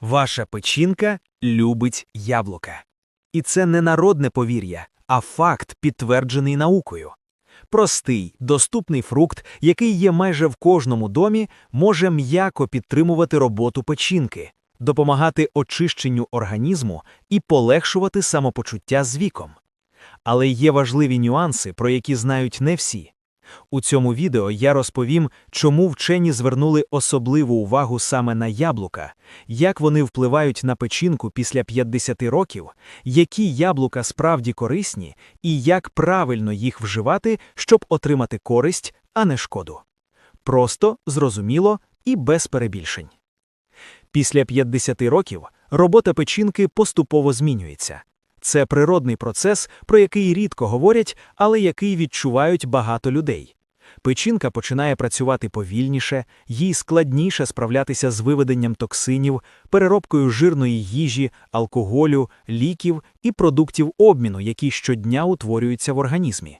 Ваша печінка любить яблука. І це не народне повір'я, а факт, підтверджений наукою. Простий, доступний фрукт, який є майже в кожному домі, може м'яко підтримувати роботу печінки, допомагати очищенню організму і полегшувати самопочуття з віком. Але є важливі нюанси, про які знають не всі. У цьому відео я розповім, чому вчені звернули особливу увагу саме на яблука, як вони впливають на печінку після 50 років, які яблука справді корисні і як правильно їх вживати, щоб отримати користь, а не шкоду. Просто, зрозуміло і без перебільшень. Після 50 років робота печінки поступово змінюється. Це природний процес, про який рідко говорять, але який відчувають багато людей. Печінка починає працювати повільніше, їй складніше справлятися з виведенням токсинів, переробкою жирної їжі, алкоголю, ліків і продуктів обміну, які щодня утворюються в організмі.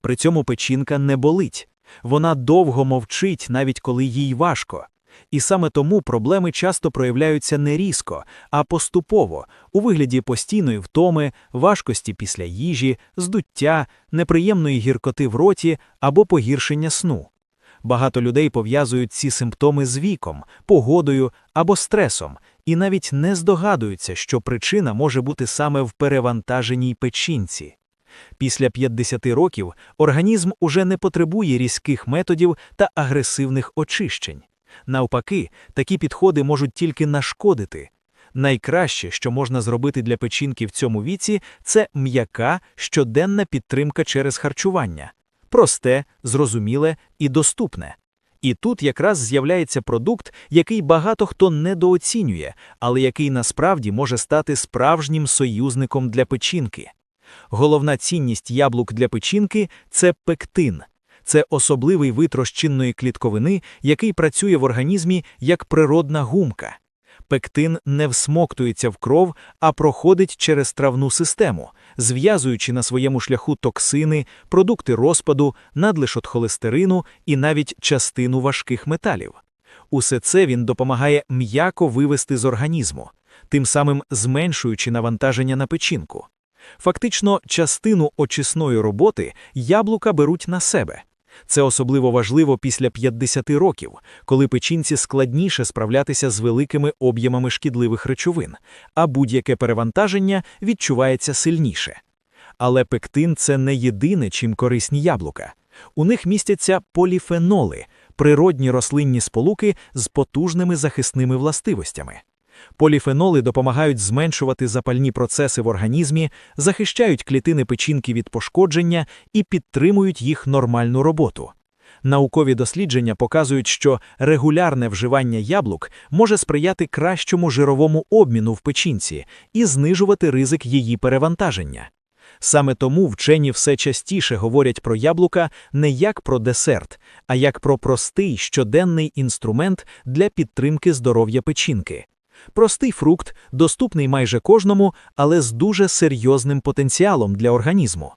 При цьому печінка не болить, вона довго мовчить, навіть коли їй важко. І саме тому проблеми часто проявляються не різко, а поступово, у вигляді постійної втоми, важкості після їжі, здуття, неприємної гіркоти в роті або погіршення сну. Багато людей пов'язують ці симптоми з віком, погодою або стресом, і навіть не здогадуються, що причина може бути саме в перевантаженій печінці. Після 50 років організм уже не потребує різких методів та агресивних очищень. Навпаки, такі підходи можуть тільки нашкодити. Найкраще, що можна зробити для печінки в цьому віці, це м'яка щоденна підтримка через харчування просте, зрозуміле і доступне. І тут якраз з'являється продукт, який багато хто недооцінює, але який насправді може стати справжнім союзником для печінки. Головна цінність яблук для печінки це пектин. Це особливий вид розчинної клітковини, який працює в організмі як природна гумка. Пектин не всмоктується в кров, а проходить через травну систему, зв'язуючи на своєму шляху токсини, продукти розпаду, надлишок холестерину і навіть частину важких металів. Усе це він допомагає м'яко вивести з організму, тим самим зменшуючи навантаження на печінку. Фактично, частину очисної роботи яблука беруть на себе. Це особливо важливо після 50 років, коли печінці складніше справлятися з великими об'ємами шкідливих речовин, а будь-яке перевантаження відчувається сильніше. Але пектин це не єдине, чим корисні яблука. У них містяться поліфеноли, природні рослинні сполуки з потужними захисними властивостями. Поліфеноли допомагають зменшувати запальні процеси в організмі, захищають клітини печінки від пошкодження і підтримують їх нормальну роботу. Наукові дослідження показують, що регулярне вживання яблук може сприяти кращому жировому обміну в печінці і знижувати ризик її перевантаження. Саме тому вчені все частіше говорять про яблука не як про десерт, а як про простий щоденний інструмент для підтримки здоров'я печінки. Простий фрукт, доступний майже кожному, але з дуже серйозним потенціалом для організму.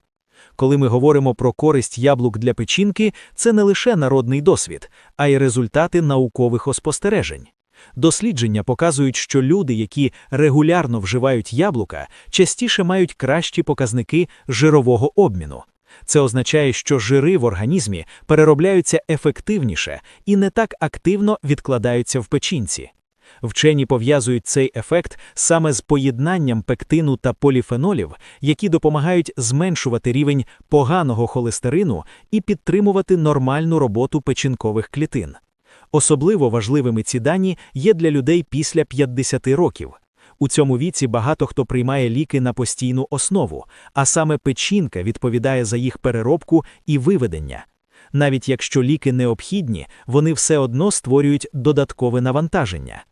Коли ми говоримо про користь яблук для печінки, це не лише народний досвід, а й результати наукових спостережень. Дослідження показують, що люди, які регулярно вживають яблука, частіше мають кращі показники жирового обміну. Це означає, що жири в організмі переробляються ефективніше і не так активно відкладаються в печінці. Вчені пов'язують цей ефект саме з поєднанням пектину та поліфенолів, які допомагають зменшувати рівень поганого холестерину і підтримувати нормальну роботу печінкових клітин. Особливо важливими ці дані є для людей після 50 років. У цьому віці багато хто приймає ліки на постійну основу, а саме печінка відповідає за їх переробку і виведення. Навіть якщо ліки необхідні, вони все одно створюють додаткове навантаження.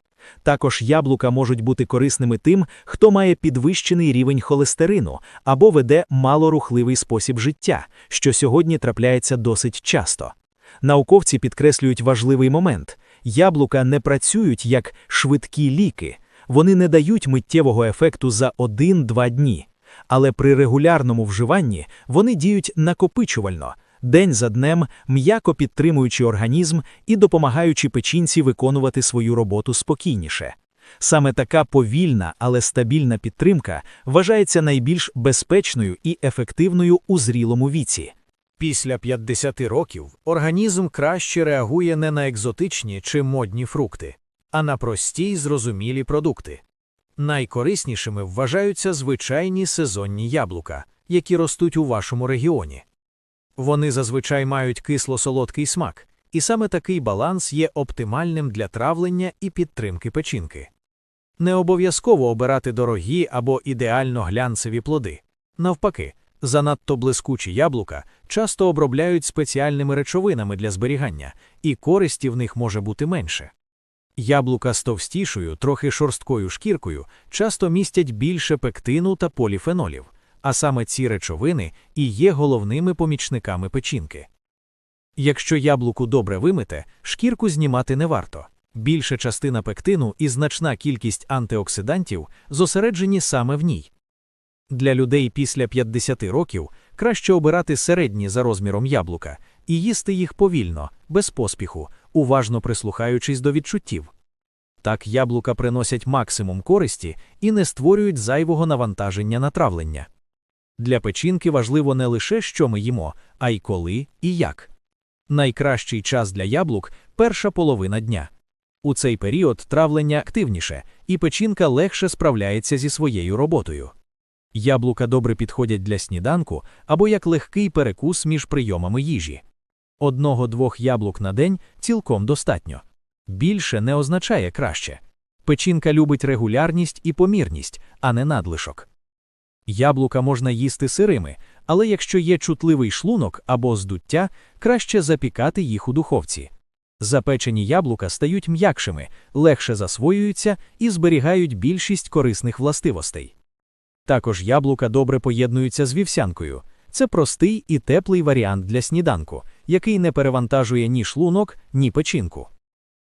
Також яблука можуть бути корисними тим, хто має підвищений рівень холестерину або веде малорухливий спосіб життя, що сьогодні трапляється досить часто. Науковці підкреслюють важливий момент: яблука не працюють як швидкі ліки, вони не дають миттєвого ефекту за 1-2 дні, але при регулярному вживанні вони діють накопичувально день за днем, м'яко підтримуючи організм і допомагаючи печінці виконувати свою роботу спокійніше. Саме така повільна, але стабільна підтримка вважається найбільш безпечною і ефективною у зрілому віці. Після 50 років організм краще реагує не на екзотичні чи модні фрукти, а на прості й зрозумілі продукти. Найкориснішими вважаються звичайні сезонні яблука, які ростуть у вашому регіоні. Вони зазвичай мають кисло-солодкий смак, і саме такий баланс є оптимальним для травлення і підтримки печінки. Не обов'язково обирати дорогі або ідеально глянцеві плоди. Навпаки, занадто блискучі яблука часто обробляють спеціальними речовинами для зберігання, і користі в них може бути менше. Яблука з товстішою, трохи шорсткою шкіркою часто містять більше пектину та поліфенолів, а саме ці речовини і є головними помічниками печінки. Якщо яблуку добре вимите, шкірку знімати не варто. Більша частина пектину і значна кількість антиоксидантів зосереджені саме в ній. Для людей після 50 років краще обирати середні за розміром яблука і їсти їх повільно, без поспіху, уважно прислухаючись до відчуттів. Так яблука приносять максимум користі і не створюють зайвого навантаження на травлення. Для печінки важливо не лише що ми їмо, а й коли і як. Найкращий час для яблук перша половина дня. У цей період травлення активніше, і печінка легше справляється зі своєю роботою. Яблука добре підходять для сніданку або як легкий перекус між прийомами їжі. Одного-двох яблук на день цілком достатньо. Більше не означає краще. Печінка любить регулярність і помірність, а не надлишок. Яблука можна їсти сирими, але якщо є чутливий шлунок або здуття, краще запікати їх у духовці. Запечені яблука стають м'якшими, легше засвоюються і зберігають більшість корисних властивостей. Також яблука добре поєднуються з вівсянкою. Це простий і теплий варіант для сніданку, який не перевантажує ні шлунок, ні печінку.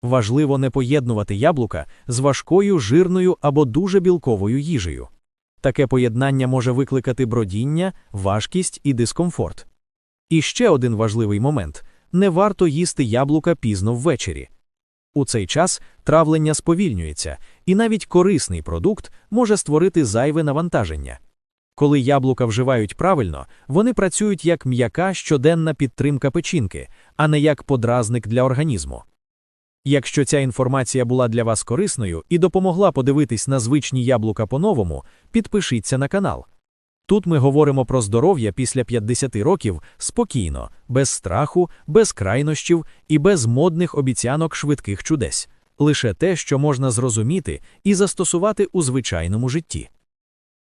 Важливо не поєднувати яблука з важкою, жирною або дуже білковою їжею. Таке поєднання може викликати бродіння, важкість і дискомфорт. І ще один важливий момент не варто їсти яблука пізно ввечері. У цей час травлення сповільнюється, і навіть корисний продукт може створити зайве навантаження. Коли яблука вживають правильно, вони працюють як м'яка щоденна підтримка печінки, а не як подразник для організму. Якщо ця інформація була для вас корисною і допомогла подивитись на звичні яблука по-новому, підпишіться на канал. Тут ми говоримо про здоров'я після 50 років спокійно, без страху, без крайнощів і без модних обіцянок швидких чудес, лише те, що можна зрозуміти і застосувати у звичайному житті.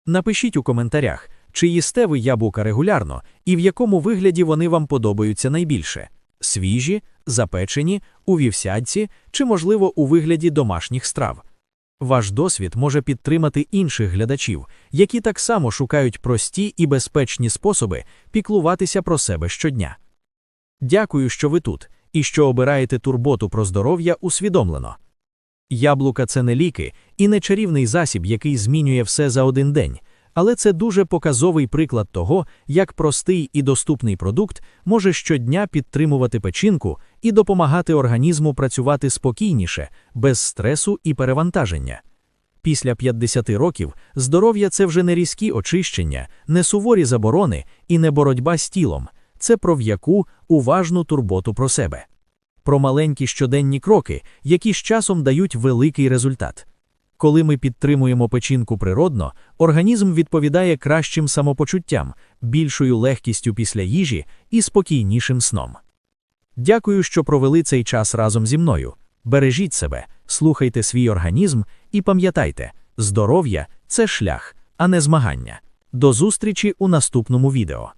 Напишіть у коментарях, чи їсте ви яблука регулярно і в якому вигляді вони вам подобаються найбільше свіжі, запечені, у вівсядці чи, можливо, у вигляді домашніх страв. Ваш досвід може підтримати інших глядачів, які так само шукають прості і безпечні способи піклуватися про себе щодня. Дякую, що ви тут і що обираєте турботу про здоров'я усвідомлено. Яблука це не ліки і не чарівний засіб, який змінює все за один день, але це дуже показовий приклад того, як простий і доступний продукт може щодня підтримувати печінку і допомагати організму працювати спокійніше, без стресу і перевантаження. Після 50 років здоров'я це вже не різкі очищення, не суворі заборони і не боротьба з тілом, це про в'яку уважну турботу про себе, про маленькі щоденні кроки, які з часом дають великий результат. Коли ми підтримуємо печінку природно, організм відповідає кращим самопочуттям, більшою легкістю після їжі і спокійнішим сном. Дякую, що провели цей час разом зі мною. Бережіть себе, слухайте свій організм і пам'ятайте, здоров'я це шлях, а не змагання. До зустрічі у наступному відео.